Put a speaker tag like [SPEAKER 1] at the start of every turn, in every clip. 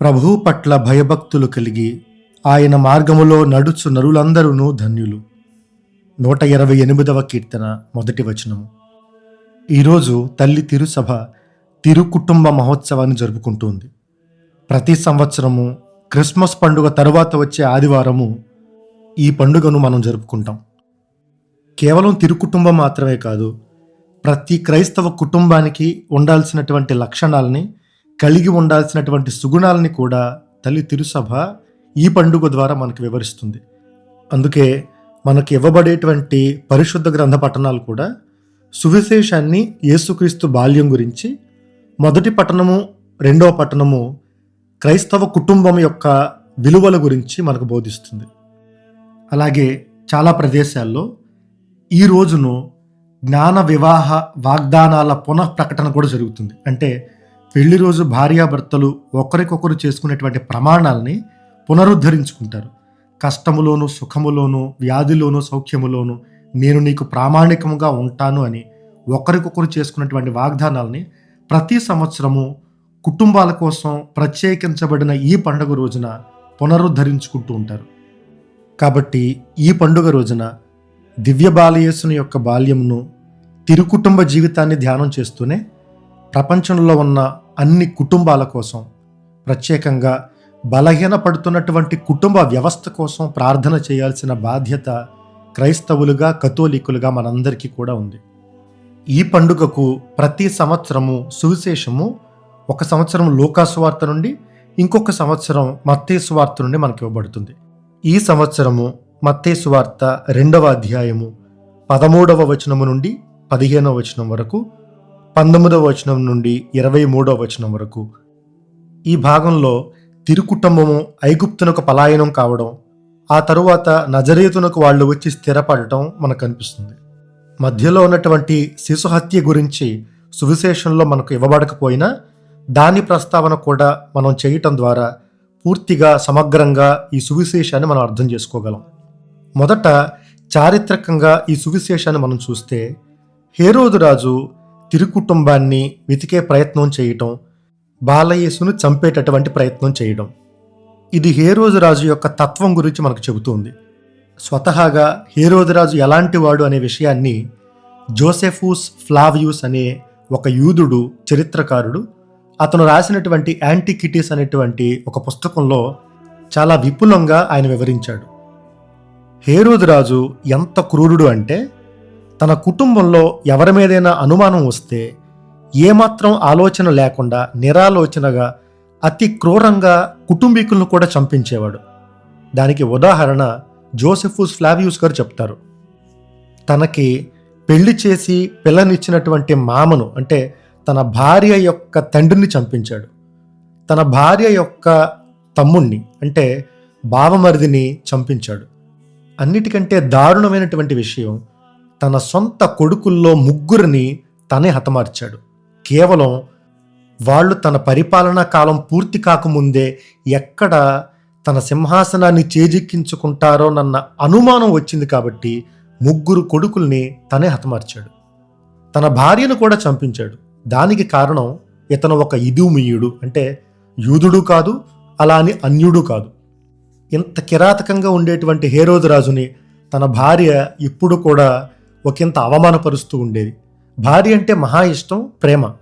[SPEAKER 1] ప్రభువు పట్ల భయభక్తులు కలిగి ఆయన మార్గములో నడుచు నరులందరూ ధన్యులు. నూట ఇరవై ఎనిమిదవ కీర్తన మొదటి వచనము. ఈరోజు తల్లి తిరుసభ తిరు కుటుంబ మహోత్సవాన్ని జరుపుకుంటుంది. ప్రతి సంవత్సరము క్రిస్మస్ పండుగ తరువాత వచ్చే ఆదివారము ఈ పండుగను మనం జరుపుకుంటాం. కేవలం తిరు కుటుంబం మాత్రమే కాదు ప్రతి క్రైస్తవ కుటుంబానికి ఉండాల్సినటువంటి లక్షణాలని కలిగి ఉండాల్సినటువంటి సుగుణాలని కూడా తల్లి తిరుసభ ఈ పండుగ ద్వారా మనకు వివరిస్తుంది. అందుకే మనకు ఇవ్వబడేటువంటి పరిశుద్ధ గ్రంథ పట్టణాలు కూడా సువిశేషాన్ని యేసుక్రీస్తు బాల్యం గురించి మొదటి పట్టణము రెండవ పట్టణము క్రైస్తవ కుటుంబం యొక్క విలువల గురించి మనకు బోధిస్తుంది. అలాగే చాలా ప్రదేశాల్లో ఈ రోజును జ్ఞాన వివాహ వాగ్దానాల పునః ప్రకటన కూడా జరుగుతుంది. అంటే పెళ్ళి రోజు భార్యాభర్తలు ఒకరికొకరు చేసుకునేటువంటి ప్రమాణాలని పునరుద్ధరించుకుంటారు. కష్టములోను సుఖములోను వ్యాధిలోను సౌఖ్యములోను నేను నీకు ప్రామాణికముగా ఉంటాను అని ఒకరికొకరు చేసుకున్నటువంటి వాగ్దానాలని ప్రతి సంవత్సరము కుటుంబాల కోసం ప్రత్యేకించబడిన ఈ పండుగ రోజున పునరుద్ధరించుకుంటూ ఉంటారు. కాబట్టి ఈ పండుగ రోజున దివ్య బాలయేసుని యొక్క బాల్యమును తిరుకుటుంబ జీవితాన్ని ధ్యానం చేస్తూనే ప్రపంచంలో ఉన్న అన్ని కుటుంబాల కోసం ప్రత్యేకంగా బలహీన పడుతున్నటువంటి కుటుంబ వ్యవస్థ కోసం ప్రార్థన చేయాల్సిన బాధ్యత క్రైస్తవులుగా కథోలికులుగా మనందరికీ కూడా ఉంది. ఈ పండుగకు ప్రతి సంవత్సరము సువిశేషము ఒక సంవత్సరం లోకాసువార్త నుండి ఇంకొక సంవత్సరం మత్తేసువార్త నుండి మనకి ఇవ్వబడుతుంది. ఈ సంవత్సరము మత్తేసువార్త రెండవ అధ్యాయము పదమూడవ వచనము నుండి పదిహేనవ వచనం వరకు పంతొమ్మిదవ వచనం నుండి ఇరవై మూడవ వచనం వరకు. ఈ భాగంలో తిరుకుటుంబము ఐగుప్తునకు పలాయనం కావడం ఆ తరువాత నజరేతునకు వాళ్ళు వచ్చి స్థిరపడటం మనకు కనిపిస్తుంది మధ్యలో ఉన్నటువంటి శిశు హత్య గురించి సువిశేషంలో మనకు ఇవ్వబడకపోయినా దాని ప్రస్తావన కూడా మనం చేయటం ద్వారా పూర్తిగా సమగ్రంగా ఈ సువిశేషాన్ని మనం అర్థం చేసుకోగలం. మొదట చారిత్రకంగా ఈ సువిశేషాన్ని మనం చూస్తే హేరోదు రాజు తిరుకుటుంబాన్ని వెతికే ప్రయత్నం చేయటం బాలయేసును చంపేటటువంటి ప్రయత్నం చేయడం ఇది హేరోజు రాజు యొక్క తత్వం గురించి మనకు చెబుతుంది. స్వతహాగా హేరోదు రాజు ఎలాంటి వాడు అనే విషయాన్ని జోసెఫూస్ ఫ్లావియూస్ అనే ఒక యూదుడు చరిత్రకారుడు అతను రాసినటువంటి యాంటికిటీస్ అనేటువంటి ఒక పుస్తకంలో చాలా విపులంగా ఆయన వివరించాడు. హేరోదు రాజు ఎంత క్రూరుడు అంటే తన కుటుంబంలో ఎవరి మీదైనా అనుమానం వస్తే ఏమాత్రం ఆలోచన లేకుండా నిరాలోచనగా అతి క్రూరంగా కుటుంబీకులను కూడా చంపించేవాడు. దానికి ఉదాహరణ జోసెఫుస్ ఫ్లావియూస్ గారు చెప్తారు. తనకి పెళ్ళి చేసి పిల్లనిచ్చినటువంటి మామను అంటే తన భార్య యొక్క తండ్రిని చంపించాడు. తన భార్య యొక్క తమ్ముణ్ణి అంటే బావమరిదిని చంపించాడు. అన్నిటికంటే దారుణమైనటువంటి విషయం తన సొంత కొడుకుల్లో ముగ్గురిని తనే హతమార్చాడు. కేవలం వాళ్ళు తన పరిపాలనా కాలం పూర్తి కాకముందే ఎక్కడ తన సింహాసనాన్ని చేజిక్కించుకుంటారోనన్న అనుమానం వచ్చింది కాబట్టి ముగ్గురు కొడుకుల్ని తనే హతమార్చాడు. తన భార్యను కూడా చంపించాడు. దానికి కారణం ఇతను ఒక ఇదుమియుడు అంటే యూదుడు కాదు అలా అని అన్యుడు కాదు. ఇంత కిరాతకంగా ఉండేటువంటి హేరోదు రాజుని తన భార్య ఇప్పుడు కూడా ఒకంత అవమానపరుస్తూ ఉండేది. భార్య అంటే మహా ఇష్టం ప్రేమ.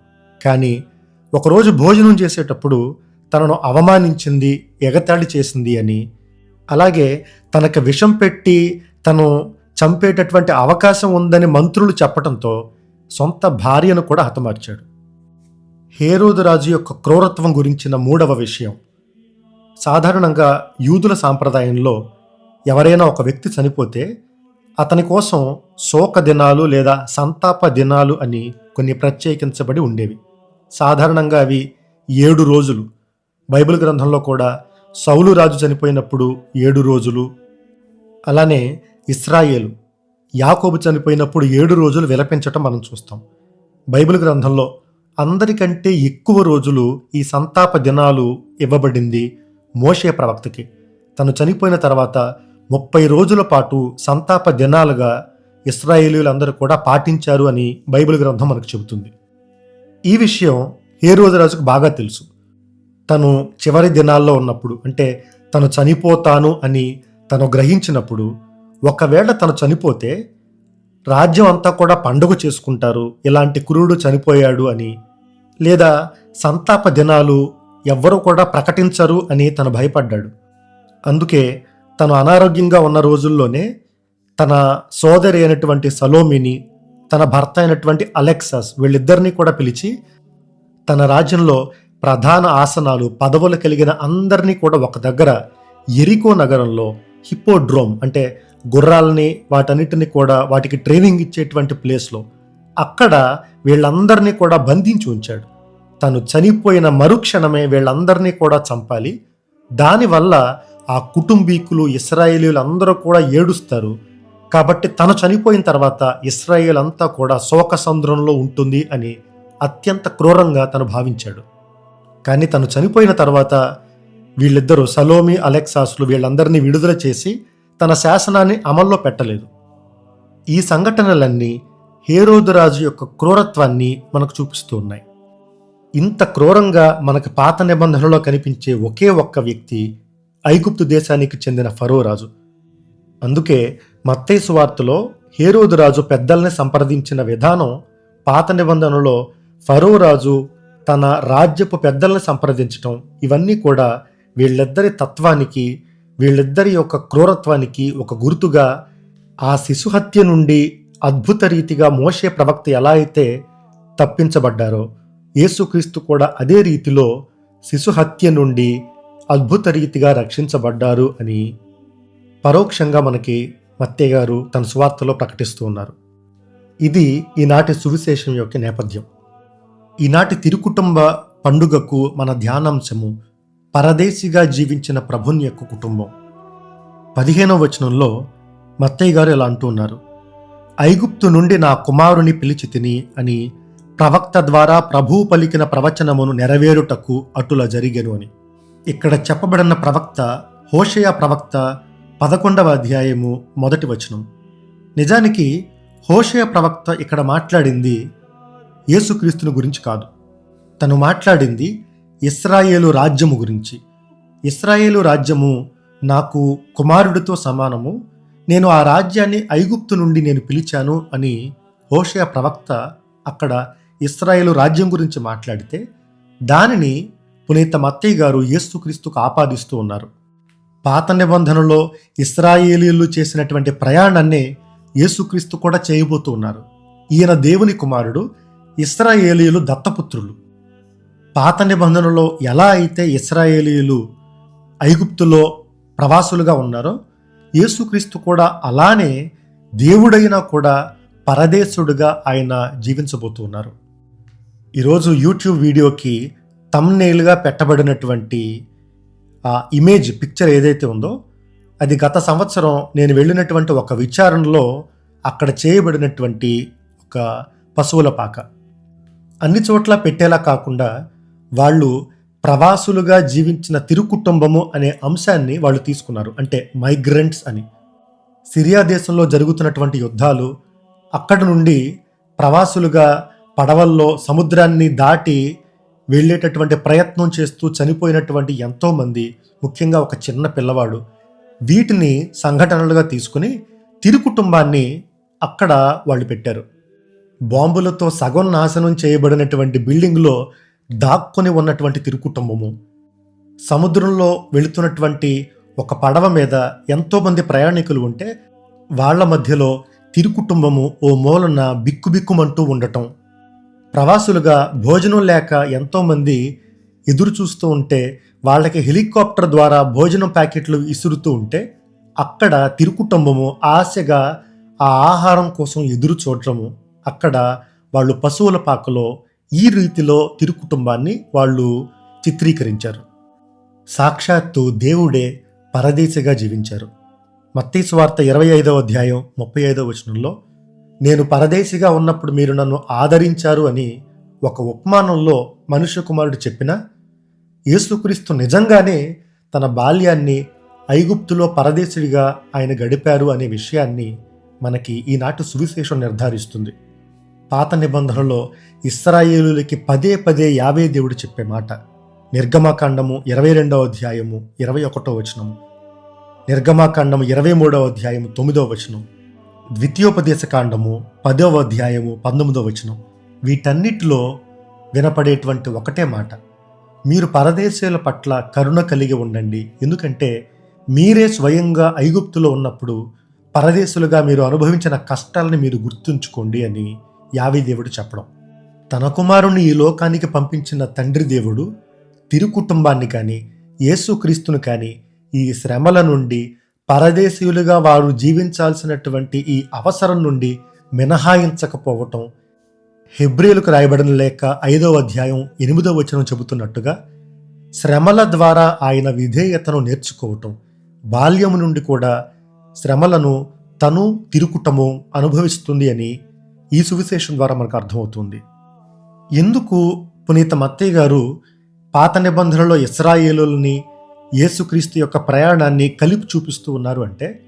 [SPEAKER 1] కానీ ఒకరోజు భోజనం చేసేటప్పుడు తనను అవమానించింది ఎగతాళి చేసింది అని. అలాగే తనకు విషం పెట్టి తను చంపేటటువంటి అవకాశం ఉందని మంత్రులు చెప్పడంతో సొంత భార్యను కూడా హతమార్చాడు. హేరోదు రాజు యొక్క క్రూరత్వం గురించిన మూడవ విషయం. సాధారణంగా యూదుల సాంప్రదాయంలో ఎవరైనా ఒక వ్యక్తి చనిపోతే అతని కోసం శోక దినాలు లేదా సంతాప దినాలు అని కొన్ని ప్రత్యేకించబడి ఉండేవి. సాధారణంగా అవి ఏడు రోజులు. బైబిల్ గ్రంథంలో కూడా సౌలు రాజు చనిపోయినప్పుడు ఏడు రోజులు అలానే ఇస్రాయేలు యాకోబు చనిపోయినప్పుడు ఏడు రోజులు విలపించటం మనం చూస్తాం. బైబిల్ గ్రంథంలో అందరికంటే ఎక్కువ రోజులు ఈ సంతాప దినాలు ఇవ్వబడింది మోషే ప్రవక్తకి. తను చనిపోయిన తర్వాత ముప్పై రోజుల పాటు సంతాప దినాలుగా ఇస్రాయేలీలందరూ కూడా పాటించారు అని బైబిల్ గ్రంథం మనకు చెబుతుంది. ఈ విషయం ఏ రోజు రాజుకు బాగా తెలుసు. తను చివరి దినాల్లో ఉన్నప్పుడు అంటే తను చనిపోతాను అని తను గ్రహించినప్పుడు ఒకవేళ తను చనిపోతే రాజ్యం అంతా కూడా పండుగ చేసుకుంటారు ఇలాంటి కురుడు చనిపోయాడు అని లేదా సంతాప దినాలు ఎవ్వరూ కూడా ప్రకటించరు అని తను భయపడ్డాడు. అందుకే తను అనారోగ్యంగా ఉన్న రోజుల్లోనే తన సోదరి అయినటువంటి సలోమిని తన భర్త అయినటువంటి అలెక్సస్ వీళ్ళిద్దరినీ కూడా పిలిచి తన రాజ్యంలో ప్రధాన ఆసనాలు పదవులు కలిగిన అందరినీ కూడా ఒక దగ్గర ఎరికో నగరంలో హిపోడ్రోమ్ అంటే గుర్రాలని వాటన్నిటిని కూడా వాటికి ట్రైనింగ్ ఇచ్చేటువంటి ప్లేస్లో అక్కడ వీళ్ళందరినీ కూడా బంధించి ఉంచాడు. తను చనిపోయిన మరుక్షణమే వీళ్ళందరినీ కూడా చంపాలి. దానివల్ల ఆ కుటుంబీకులు ఇస్రాయేలీలు అందరూ కూడా ఏడుస్తారు. కాబట్టి తను చనిపోయిన తర్వాత ఇస్రాయేల్ అంతా కూడా శోక సముద్రంలో ఉంటుంది అని అత్యంత క్రూరంగా తను భావించాడు. కానీ తను చనిపోయిన తర్వాత వీళ్ళిద్దరూ సలోమి అలెక్సాస్లు వీళ్ళందరినీ విడుదల చేసి తన శాసనాన్ని అమల్లో పెట్టలేదు. ఈ సంఘటనలన్నీ హేరోదురాజు యొక్క క్రూరత్వాన్ని మనకు చూపిస్తూ ఉన్నాయి. ఇంత క్రూరంగా మనకు పాత నిబంధనలో కనిపించే ఒకే ఒక్క వ్యక్తి ఐగుప్తు దేశానికి చెందిన ఫరో రాజు. అందుకే మత్తయి సువార్తలో హేరోదు రాజు పెద్దల్ని సంప్రదించిన విధానం పాత నిబంధనలో ఫరో రాజు తన రాజ్యపు పెద్దల్ని సంప్రదించటం ఇవన్నీ కూడా వీళ్ళిద్దరి తత్వానికి వీళ్ళిద్దరి యొక్క క్రూరత్వానికి ఒక గుర్తుగా ఆ శిశు హత్య నుండి అద్భుత రీతిగా మోసే ప్రవక్త ఎలా అయితే తప్పించబడ్డారో యేసుక్రీస్తు కూడా అదే రీతిలో శిశు హత్య నుండి అద్భుత రీతిగా రక్షించబడ్డారు అని పరోక్షంగా మనకి మత్తయ్య గారు తన సువార్తలో ప్రకటిస్తూ ఉన్నారు. ఇది ఈనాటి సువిశేషం యొక్క నేపథ్యం. ఈనాటి తిరుకుటుంబ పండుగకు మన ధ్యానాంశము పరదేశిగా జీవించిన ప్రభుని యొక్క కుటుంబం. పదిహేనవ వచనంలో మత్తయ్య గారు ఇలా అంటూ ఉన్నారు. ఐగుప్తు నుండి నా కుమారుని పిలిచి తిని అని ప్రవక్త ద్వారా ప్రభువు పలికిన ప్రవచనమును నెరవేరుటకు అటుల జరిగెను అని. ఇక్కడ చెప్పబడిన ప్రవక్త హోషయ ప్రవక్త పదకొండవ అధ్యాయము మొదటి వచనం. నిజానికి హోషయ ప్రవక్త ఇక్కడ మాట్లాడింది యేసుక్రీస్తుని గురించి కాదు. తను మాట్లాడింది ఇస్రాయేలు రాజ్యము గురించి. ఇస్రాయేలు రాజ్యము నాకు కుమారుడితో సమానము. నేను ఆ రాజ్యాన్ని ఐగుప్తు నుండి నేను పిలిచాను అని హోషయ ప్రవక్త అక్కడ ఇస్రాయేలు రాజ్యం గురించి మాట్లాడితే దానిని పునీత మత్తయ్య గారు యేసుక్రీస్తుకు ఆపాదిస్తూ ఉన్నారు. పాత నిబంధనలో ఇస్రాయేలీలు చేసినటువంటి ప్రయాణాన్నే యేసుక్రీస్తు కూడా చేయబోతూ ఉన్నారు. ఈయన దేవుని కుమారుడు ఇస్రాయేలీలు దత్తపుత్రులు. పాత నిబంధనలో ఎలా అయితే ఇస్రాయేలీలు ఐగుప్తులో ప్రవాసులుగా ఉన్నారో యేసుక్రీస్తు కూడా అలానే దేవుడైనా కూడా పరదేశుడుగా ఆయన జీవించబోతున్నారు ఈరోజు యూట్యూబ్ వీడియోకి తమ్నేల్గా పెట్టబడినటువంటి ఆ ఇమేజ్ పిక్చర్ ఏదైతే ఉందో అది గత సంవత్సరం నేను వెళ్ళినటువంటి ఒక విచారణలో అక్కడ చేయబడినటువంటి ఒక పశువుల పాక. అన్ని చోట్ల పెట్టేలా కాకుండా వాళ్ళు ప్రవాసులుగా జీవించిన తిరు కుటుంబము అనే అంశాన్ని వాళ్ళు తీసుకున్నారు. అంటే మైగ్రెంట్స్ అని. సిరియా దేశంలో జరుగుతున్నటువంటి యుద్ధాలు అక్కడ నుండి ప్రవాసులుగా పడవల్లో సముద్రాన్ని దాటి వెళ్ళేటటువంటి ప్రయత్నం చేస్తూ చనిపోయినటువంటి ఎంతోమంది ముఖ్యంగా ఒక చిన్న పిల్లవాడు వీటిని సంఘటనలుగా తీసుకుని తిరు కుటుంబాన్ని అక్కడ వాళ్ళు పెట్టారు. బాంబులతో సగం నాశనం చేయబడినటువంటి బిల్డింగ్లో దాక్కుని ఉన్నటువంటి తిరు కుటుంబము. సముద్రంలో వెళుతున్నటువంటి ఒక పడవ మీద ఎంతోమంది ప్రయాణికులు ఉంటే వాళ్ళ మధ్యలో తిరు కుటుంబము ఓ మూలన బిక్కుబిక్కుమంటూ ఉండటం. ప్రవాసులుగా భోజనం లేక ఎంతోమంది ఎదురు చూస్తూ ఉంటే వాళ్ళకి హెలికాప్టర్ ద్వారా భోజనం ప్యాకెట్లు ఇసురుతూ ఉంటే అక్కడ తిరుకుటుంబము ఆశగా ఆ ఆహారం కోసం ఎదురు చూడటము అక్కడ వాళ్ళు పశువుల పాకలో ఈ రీతిలో తిరుకుటుంబాన్ని వాళ్ళు చిత్రీకరించారు. సాక్షాత్తు దేవుడే పరదేశిగా జీవించారు. మత్తయి వార్త ఇరవై ఐదవ అధ్యాయం ముప్పై ఐదవ వచనంలో నేను పరదేశిగా ఉన్నప్పుడు మీరు నన్ను ఆదరించారు అని ఒక ఉపమానంలో మనుష్య కుమారుడు చెప్పిన యేసుక్రీస్తు నిజంగానే తన బాల్యాన్ని ఐగుప్తులో పరదేశుడిగా ఆయన గడిపారు అనే విషయాన్ని మనకి ఈనాటి సువిశేషం నిర్ధారిస్తుంది. పాత నిబంధనలో ఇస్రాయేలులకి పదే పదే యావే దేవుడు చెప్పే మాట నిర్గమాకాండము ఇరవై రెండవ అధ్యాయము ఇరవై ఒకటో వచనము నిర్గమాకాండము ఇరవై మూడవ అధ్యాయము తొమ్మిదవ వచనం ద్వితీయోపదేశ కాండము పదవ అధ్యాయము పంతొమ్మిదవ వచనం. వీటన్నిటిలో వినపడేటువంటి ఒకటే మాట. మీరు పరదేశీయుల పట్ల కరుణ కలిగి ఉండండి. ఎందుకంటే మీరే స్వయంగా ఐగుప్తులో ఉన్నప్పుడు పరదేశులుగా మీరు అనుభవించిన కష్టాలని మీరు గుర్తుంచుకోండి అని యావి దేవుడు చెప్పడం. తన కుమారుని ఈ లోకానికి పంపించిన తండ్రి దేవుడు తిరు కుటుంబాన్ని కానీ యేసుక్రీస్తును కానీ ఈ శ్రమల నుండి పరదేశీయులుగా వారు జీవించాల్సినటువంటి ఈ అవసరం నుండి మినహాయించకపోవటం హెబ్రిలకు రాయబడిన లేక ఐదవ అధ్యాయం ఎనిమిదవ వచనం చెబుతున్నట్టుగా శ్రమల ద్వారా ఆయన విధేయతను నేర్చుకోవటం బాల్యము నుండి కూడా శ్రమలను తను తిరుకుటము అనుభవిస్తుంది అని ఈ సువిశేషం ద్వారా మనకు అర్థమవుతుంది. ఎందుకు పునీత మత్తయ్య గారు పాత నిబంధనలో ఇస్రాయేలుల్ని యేసుక్రీస్తు యొక్క ప్రయాణాన్ని కలిపి చూపిస్తూ ఉన్నారు అంటే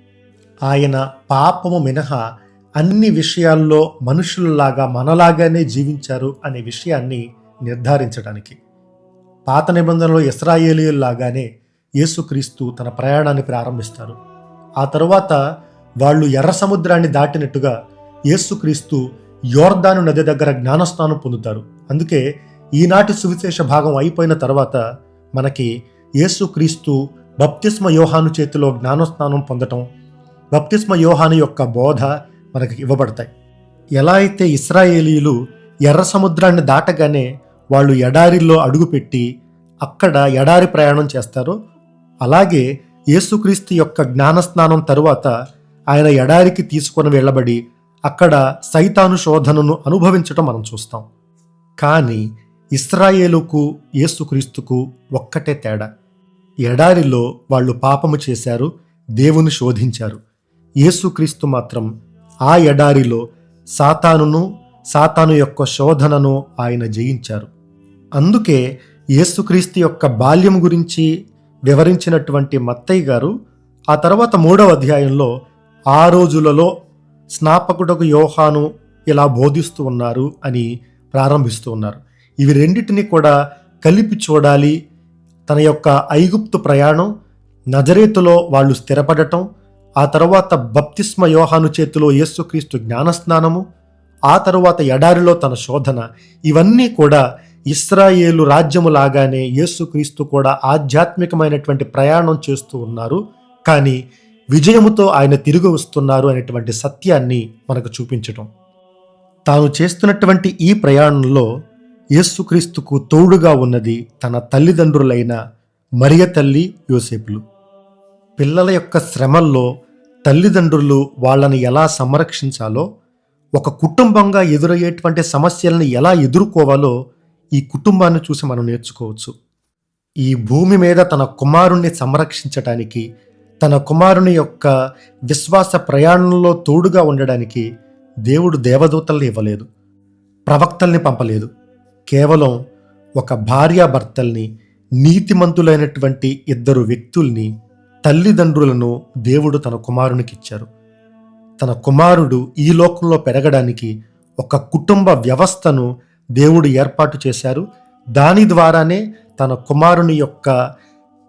[SPEAKER 1] ఆయన పాపము మినహా అన్ని విషయాల్లో మనుషులలాగా మనలాగానే జీవించారు అనే విషయాన్ని నిర్ధారించడానికి. పాత నిబంధనలో ఇస్రాయేలీయుల్లాగానే యేసుక్రీస్తు తన ప్రయాణాన్ని ప్రారంభిస్తారు. ఆ తరువాత వాళ్ళు ఎర్ర సముద్రాన్ని దాటినట్టుగా యేసుక్రీస్తు యోర్దాను నది దగ్గర జ్ఞానస్నానం పొందుతారు. అందుకే ఈనాటి సువిశేష భాగం అయిపోయిన తర్వాత మనకి యేసుక్రీస్తు బప్తిస్మ యోహాను చేతిలో జ్ఞానస్నానం పొందటం బప్తిస్మ యోహాను యొక్క బోధ మనకు ఇవ్వబడతాయి. ఎలా అయితే ఇస్రాయేలీలు ఎర్ర సముద్రాన్ని దాటగానే వాళ్ళు ఎడారిలో అడుగుపెట్టి అక్కడ ఎడారి ప్రయాణం చేస్తారో అలాగే యేసుక్రీస్తు యొక్క జ్ఞానస్నానం తరువాత ఆయన ఎడారికి తీసుకొని వెళ్ళబడి అక్కడ సైతాను శోధనను అనుభవించటం మనం చూస్తాం. కానీ ఇస్రాయేలుకు యేసుక్రీస్తుకు ఒక్కటే తేడా. ఎడారిలో వాళ్ళు పాపము చేశారు దేవుని శోధించారు. యేసుక్రీస్తు మాత్రం ఆ ఎడారిలో సాతానును సాతాను యొక్క శోధనను ఆయన జయించారు. అందుకే యేసుక్రీస్తు యొక్క బాల్యం గురించి వివరించినటువంటి మత్తయ్య గారు ఆ తర్వాత మూడవ అధ్యాయంలో ఆ రోజులలో స్నాపకుడకు యోహాను ఇలా బోధిస్తూ ఉన్నారు అని ప్రారంభిస్తూ ఉన్నారు. ఇవి రెండింటిని కూడా కలిపి చూడాలి. తన యొక్క ఐగుప్తు ప్రయాణం నజరేతులో వాళ్ళు స్థిరపడటం ఆ తర్వాత బప్తిస్మ యోహాను చేతిలో యేసుక్రీస్తు జ్ఞానస్నానము ఆ తరువాత ఎడారిలో తన శోధన. ఇవన్నీ కూడా ఇస్రాయేలు రాజ్యము లాగానే యేసుక్రీస్తు కూడా ఆధ్యాత్మికమైనటువంటి ప్రయాణం చేస్తూ ఉన్నారు. కానీ విజయముతో ఆయన తిరిగి వస్తున్నారు అనేటువంటి సత్యాన్ని మనకు చూపించటం. తాను చేస్తున్నటువంటి ఈ ప్రయాణంలో యేసుక్రీస్తుకు తోడుగా ఉన్నది తన తల్లిదండ్రులైన మరియ తల్లి యోసేపులు. పిల్లల యొక్క శ్రమల్లో తల్లిదండ్రులు వాళ్ళని ఎలా సంరక్షించాలో ఒక కుటుంబంగా ఎదురయ్యేటువంటి సమస్యలను ఎలా ఎదుర్కోవాలో ఈ కుటుంబాన్ని చూసి మనం నేర్చుకోవచ్చు. ఈ భూమి మీద తన కుమారుణ్ణి సంరక్షించటానికి తన కుమారుని యొక్క విశ్వాస ప్రయాణంలో తోడుగా ఉండడానికి దేవుడు దేవదూతల్ని ఇవ్వలేదు ప్రవక్తల్ని పంపలేదు. కేవలం ఒక భార్యాభర్తల్ని నీతిమంతులైనటువంటి ఇద్దరు వ్యక్తుల్ని తల్లిదండ్రులను దేవుడు తన కుమారునికి ఇచ్చారు తన కుమారుడు ఈ లోకంలో పెరగడానికి ఒక కుటుంబ వ్యవస్థను దేవుడు ఏర్పాటు చేశారు. దాని ద్వారానే తన కుమారుని యొక్క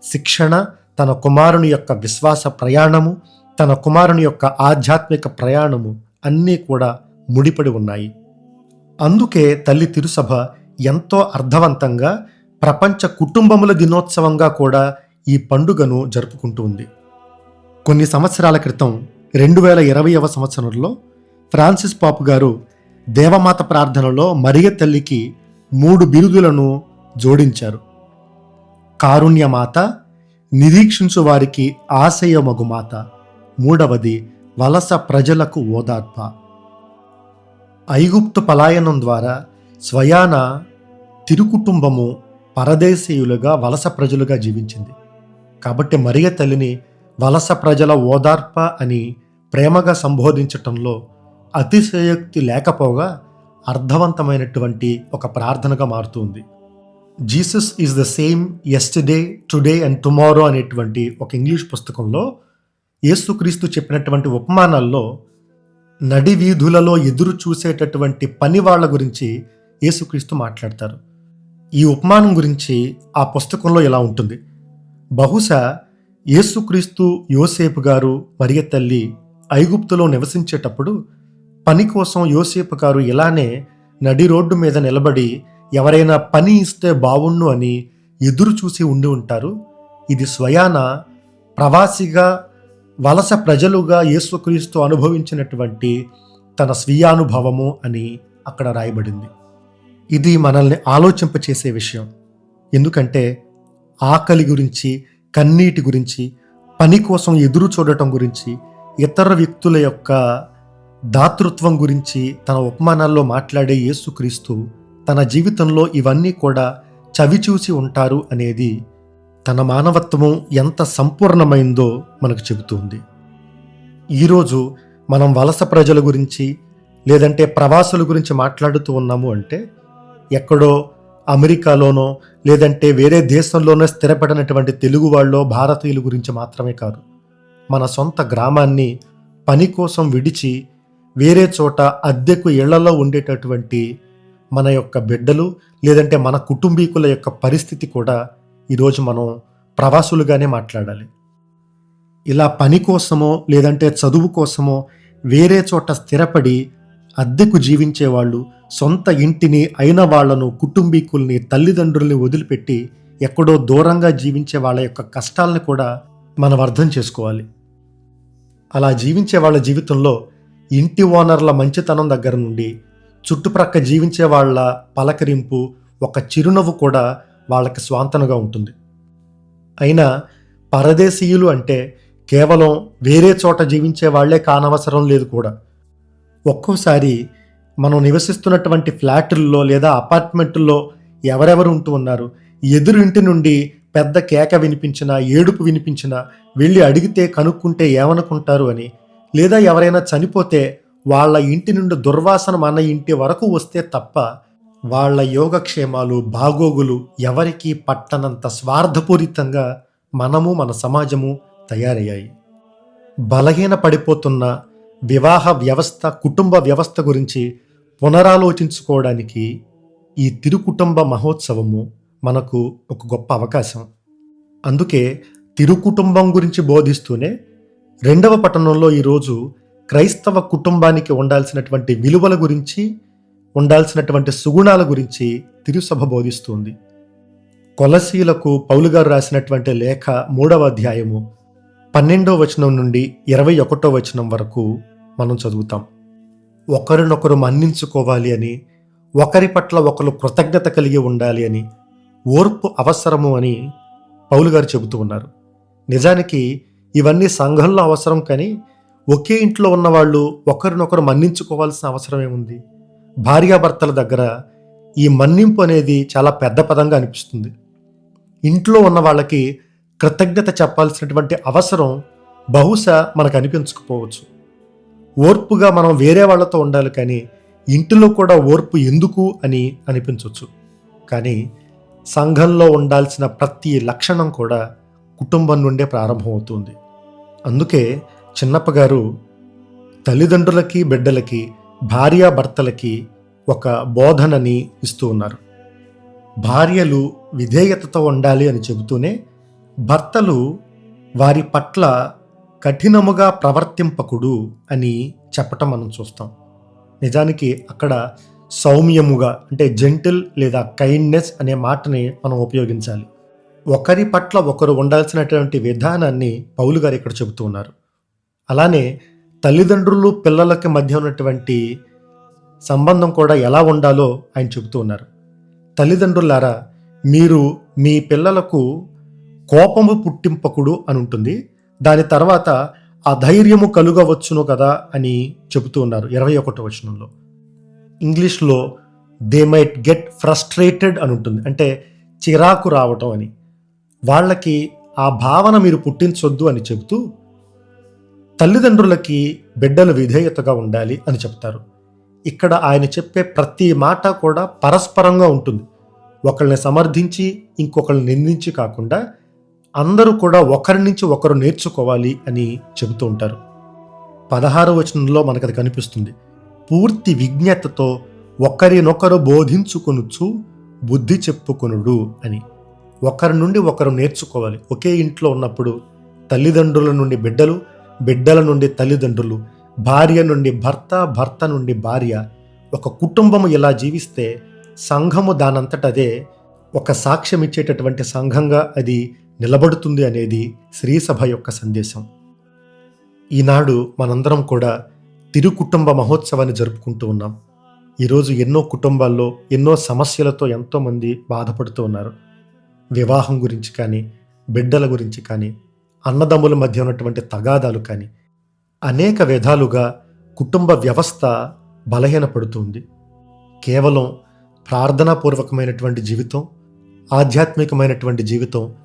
[SPEAKER 1] శిక్షణ తన కుమారుని యొక్క విశ్వాస ప్రయాణము తన కుమారుని యొక్క ఆధ్యాత్మిక ప్రయాణము అన్నీ కూడా ముడిపడి ఉన్నాయి. అందుకే తల్లి తిరుసభ ఎంతో అర్థవంతంగా ప్రపంచ కుటుంబముల దినోత్సవంగా కూడా ఈ పండుగను జరుపుకుంటూ ఉంది. కొన్ని సంవత్సరాల క్రితం రెండు వేల ఇరవైవ సంవత్సరంలో ఫ్రాన్సిస్ పాపు గారు దేవమాత ప్రార్థనలో మరియ తల్లికి మూడు బిరుదులను జోడించారు. కారుణ్యమాత నిరీక్షించు వారికి ఆశయమగుమాత మూడవది వలస ప్రజలకు ఓదార్ప. ఐగుప్తు పలాయనం ద్వారా స్వయాన తిరుకుటుంబము పరదేశీయులుగా వలస ప్రజలుగా జీవించింది. కాబట్టి మరియ తల్లిని వలస ప్రజల ఓదార్ప అని ప్రేమగా సంబోధించటంలో అతిశయోక్తి లేకపోగా అర్థవంతమైనటువంటి ఒక ప్రార్థనగా మారుతుంది Jesus is the same yesterday today and tomorrow అనేటువంటి ఒక ఇంగ్లీష్ పుస్తకంలో యేసుక్రీస్తు చెప్పినటువంటి ఉపమానాల్లో నడి వీధులలో ఎదురు చూసేటటువంటి పని వాళ్ళ గురించి యేసుక్రీస్తు మాట్లాడతారు. ఈ ఉపమానం గురించి ఆ పుస్తకంలో ఇలా ఉంటుంది. బహుశా యేసుక్రీస్తు యోసేపు గారు మరియ తల్లి ఐగుప్తులో నివసించేటప్పుడు పని కోసం యోసేపు గారు ఇలానే నడి రోడ్డు మీద నిలబడి ఎవరైనా పని ఇస్తే బావుణ్ణు అని ఎదురు చూసి ఉండి ఉంటారు. ఇది స్వయాన ప్రవాసిగా వలస ప్రజలుగా యేసుక్రీస్తు అనుభవించినటువంటి తన స్వీయానుభవము అని అక్కడ రాయబడింది. ఇది మనల్ని ఆలోచింపచేసే విషయం. ఎందుకంటే ఆకలి గురించి కన్నీటి గురించి పని కోసం ఎదురు చూడటం గురించి ఇతర వ్యక్తుల యొక్క దాతృత్వం గురించి తన ఉపమానాల్లో మాట్లాడే యేసుక్రీస్తు తన జీవితంలో ఇవన్నీ కూడా చవిచూసి ఉంటారు అనేది తన మానవత్వము ఎంత సంపూర్ణమైందో మనకు చెబుతుంది. ఈరోజు మనం వలస ప్రజల గురించి లేదంటే ప్రవాసుల గురించి మాట్లాడుతూ ఉన్నాము అంటే ఎక్కడో అమెరికాలోనో లేదంటే వేరే దేశంలోనో స్థిరపడినటువంటి తెలుగు వాళ్ళో భారతీయుల గురించి మాత్రమే కాదు. మన సొంత గ్రామాన్ని పని కోసం విడిచి వేరే చోట అద్దెకు ఇళ్ళలో ఉండేటటువంటి మన యొక్క బిడ్డలు లేదంటే మన కుటుంబీకుల యొక్క పరిస్థితి కూడా ఈరోజు మనం ప్రవాసులుగానే మాట్లాడాలి. ఇలా పని కోసమో లేదంటే చదువు కోసమో వేరే చోట స్థిరపడి అద్దెకు జీవించే వాళ్ళు సొంత ఇంటిని అయిన వాళ్ళను కుటుంబీకుల్ని తల్లిదండ్రుల్ని వదిలిపెట్టి ఎక్కడో దూరంగా జీవించే వాళ్ళ యొక్క కష్టాలను కూడా మనం అర్థం చేసుకోవాలి. అలా జీవించే వాళ్ళ జీవితంలో ఇంటి ఓనర్ల మంచితనం దగ్గర నుండి చుట్టుప్రక్క జీవించే వాళ్ళ పలకరింపు ఒక చిరునవ్వు కూడా వాళ్ళకి స్వాంతనగా ఉంటుంది. అయినా పరదేశీయులు అంటే కేవలం వేరే చోట జీవించే వాళ్ళే కానవసరం లేదు కూడా. ఒక్కోసారి మనం నివసిస్తున్నటువంటి ఫ్లాట్ల్లో లేదా అపార్ట్మెంట్లో ఎవరెవరు ఉంటూ ఉన్నారు? ఎదురు ఇంటి నుండి పెద్ద కేక వినిపించినా ఏడుపు వినిపించినా వెళ్ళి అడిగితే కనుక్కుంటే ఏమనుకుంటారు అని? లేదా ఎవరైనా చనిపోతే వాళ్ళ ఇంటి నుండి దుర్వాసన మన ఇంటి వరకు వస్తే తప్ప వాళ్ళ యోగక్షేమాలు బాగోగులు ఎవరికీ పట్టనంత స్వార్థపూరితంగా మనము మన సమాజము తయారయ్యాయి. బలహీన పడిపోతున్న వివాహ వ్యవస్థ కుటుంబ వ్యవస్థ గురించి పునరాలోచించుకోవడానికి ఈ తిరుకుటుంబ మహోత్సవము మనకు ఒక గొప్ప అవకాశం. అందుకే తిరుకుటుంబం గురించి బోధిస్తూనే రెండవ పట్టణంలో ఈరోజు క్రైస్తవ కుటుంబానికి ఉండాల్సినటువంటి విలువల గురించి ఉండాల్సినటువంటి సుగుణాల గురించి తిరుసభ బోధిస్తుంది. కొలసీలకు పౌలు గారు రాసినటువంటి లేఖ మూడవ అధ్యాయము పన్నెండో వచనం నుండి ఇరవై ఒకటో వచనం వరకు మనం చదువుతాం. ఒకరినొకరు మన్నించుకోవాలి అని ఒకరి పట్ల ఒకరు కృతజ్ఞత కలిగి ఉండాలి అని ఓర్పు అవసరము అని పౌలు గారు చెబుతూ ఉన్నారు. నిజానికి ఇవన్నీ సంఘంలో అవసరం కానీ ఒకే ఇంట్లో ఉన్నవాళ్ళు ఒకరినొకరు మన్నించుకోవాల్సిన అవసరం ఏముంది భార్యాభర్తల దగ్గర ఈ మన్నింపు అనేది చాలా పెద్ద పదంగా అనిపిస్తుంది. ఇంట్లో ఉన్న వాళ్ళకి కృతజ్ఞత చెప్పాల్సినటువంటి అవసరం బహుశా మనకు అనిపించకపోవచ్చు. ఓర్పుగా మనం వేరే వాళ్ళతో ఉండాలి కానీ ఇంటిలో కూడా ఓర్పు ఎందుకు అని అనిపించవచ్చు కానీ సంఘంలో ఉండాల్సిన ప్రతి లక్షణం కూడా కుటుంబం నుండే ప్రారంభమవుతుంది. అందుకే చిన్నప్ప గారు తల్లిదండ్రులకి బిడ్డలకి భార్యాభర్తలకి ఒక బోధనని ఇస్తూ ఉన్నారు. భార్యలు విధేయతతో ఉండాలి అని చెబుతూనే భర్తలు వారి పట్ల కఠినముగా ప్రవర్తింపకుడు అని చెప్పటం మనం చూస్తాం. నిజానికి అక్కడ సౌమ్యముగా అంటే జెంటిల్ లేదా కైండ్నెస్ అనే మాటని మనం ఉపయోగించాలి. ఒకరి పట్ల ఒకరు ఉండాల్సినటువంటి విధానాన్ని పౌలు గారు ఇక్కడ చెబుతూ ఉన్నారు. అలానే తల్లిదండ్రులు పిల్లలకి మధ్య ఉన్నటువంటి సంబంధం కూడా ఎలా ఉండాలో ఆయన చెబుతూ ఉన్నారు. తల్లిదండ్రులారా మీరు మీ పిల్లలకు కోపము పుట్టింపకుడు అని ఉంటుంది. దాని తర్వాత అధైర్యము కలుగవచ్చును కదా అని చెబుతూ ఉన్నారు ఇరవై ఒకటో వచనంలో. ఇంగ్లీష్లో దే మైట్ గెట్ ఫ్రస్ట్రేటెడ్ అని ఉంటుంది. అంటే చిరాకు రావటం అని. వాళ్ళకి ఆ భావన మీరు పుట్టించొద్దు అని చెబుతూ తల్లిదండ్రులకి బిడ్డలు విధేయతగా ఉండాలి అని చెప్తారు. ఇక్కడ ఆయన చెప్పే ప్రతి మాట కూడా పరస్పరంగా ఉంటుంది. ఒకళ్ళని సమర్థించి ఇంకొకళ్ళని నిందించి కాకుండా అందరూ కూడా ఒకరి నుంచి ఒకరు నేర్చుకోవాలి అని చెబుతూ ఉంటారు. పదహారు వచనంలో మనకు అది కనిపిస్తుంది. పూర్తి విజ్ఞతతో ఒకరినొకరు బోధించుకొనుచు బుద్ధి చెప్పుకొనుడు అని. ఒకరి నుండి ఒకరు నేర్చుకోవాలి. ఒకే ఇంట్లో ఉన్నప్పుడు తల్లిదండ్రుల నుండి బిడ్డలు బిడ్డల నుండి తల్లిదండ్రులు భార్య నుండి భర్త భర్త నుండి భార్య ఒక కుటుంబము ఇలా జీవిస్తే సంఘము దానంతటదే ఒక సాక్ష్యం ఇచ్చేటటువంటి సంఘంగా అది నిలబడుతుంది అనేది శ్రీసభ యొక్క సందేశం. ఈనాడు మనందరం కూడా తిరు కుటుంబ మహోత్సవాన్ని జరుపుకుంటూ ఉన్నాం. ఈరోజు ఎన్నో కుటుంబాల్లో ఎన్నో సమస్యలతో ఎంతోమంది బాధపడుతూ ఉన్నారు. వివాహం గురించి కానీ బిడ్డల గురించి కానీ అన్నదమ్ముల మధ్య ఉన్నటువంటి తగాదాలు కానీ అనేక విధాలుగా కుటుంబ వ్యవస్థ బలహీనపడుతుంది కేవలం ప్రార్థనాపూర్వకమైనటువంటి జీవితం ఆధ్యాత్మికమైనటువంటి జీవితం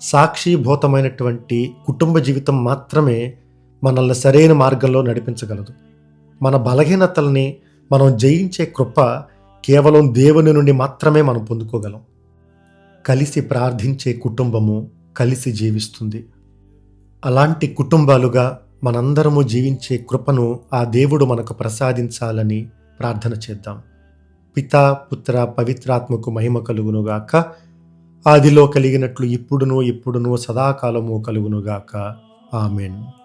[SPEAKER 1] సాక్షిభూతమైనటువంటి కుటుంబ జీవితం మాత్రమే మనల్ని సరైన మార్గంలో నడిపించగలదు. మన బలహీనతల్ని మనం జయించే కృప కేవలం దేవుని నుండి మాత్రమే మనం పొందుకోగలం. కలిసి ప్రార్థించే కుటుంబము కలిసి జీవిస్తుంది. అలాంటి కుటుంబాలుగా మనందరము జీవించే కృపను ఆ దేవుడు మనకు ప్రసాదించాలని ప్రార్థన చేద్దాం. పితా పుత్ర పవిత్రాత్మకు మహిమ కలుగునుగాక. ఆదిలో కలిగినట్లు ఇప్పుడునో ఇప్పుడునో సదాకాలము కలుగునుగాక. ఆమెన్.